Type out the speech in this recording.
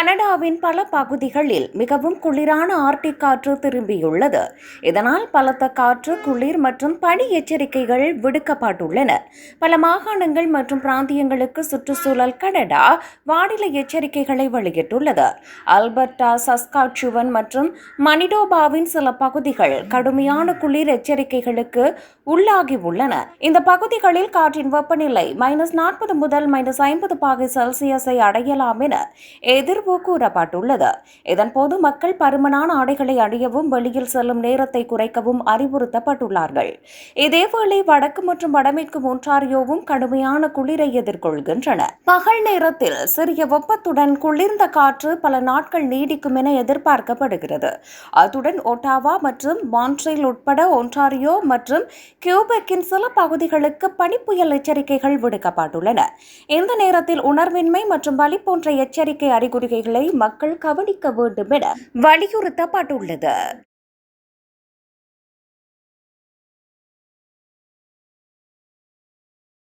கனடாவின் பல பகுதிகளில் மிகவும் குளிரான ஆர்டிக் காற்று திரும்பியுள்ளது. இதனால் பலத்த காற்று குளிர் மற்றும் பனி எச்சரிக்கைகள் விடுக்கப்பட்டுள்ளன. பல மாகாணங்கள் மற்றும் பிராந்தியங்களுக்கு சுற்றுச்சூழல் கனடா வானிலை எச்சரிக்கைகளை வெளியிட்டுள்ளது. அல்பர்டா சஸ்காச்சுவன் மற்றும் மனிடோபாவின் சில பகுதிகள் கடுமையான குளிர் எச்சரிக்கைகளுக்கு உள்ளாகி உள்ளன இந்த பகுதிகளில் காற்றின் வெப்பநிலை மைனஸ் நாற்பது முதல் மைனஸ் ஐம்பது பாகை செல்சியஸை அடையலாம் என எதிர்வு கூறப்பட்டுள்ளது. இதன்போது மக்கள் பருமனான ஆடைகளை அணியவும் வெளியில் செல்லும் நேரத்தை குறைக்கவும் அறிவுறுத்தப்பட்டுள்ளார்கள். இதேவேளை வடக்கு மற்றும் வடமேற்கு ஒன்றாரியோவும் கடுமையான குளிரை எதிர்கொள்கின்றன. பகல் நேரத்தில் சிறிய வெப்பத்துடன் குளிர்ந்த காற்று பல நாட்கள் நீடிக்கும் என எதிர்பார்க்கப்படுகிறது. அத்துடன் ஒட்டாவா மற்றும் மான்ட்ரேல் உட்பட ஒன்டாரியோ மற்றும் கியூபெக்கின் சில பகுதிகளுக்கு பனிப்புயல் எச்சரிக்கைகள் விடுக்கப்பட்டுள்ளன. இந்த நேரத்தில் உணர்வின்மை மற்றும் வலி போன்ற எச்சரிக்கை அறிகுறிகளை மக்கள் கவனிக்க வேண்டும் என வலியுறுத்தப்பட்டுள்ளது.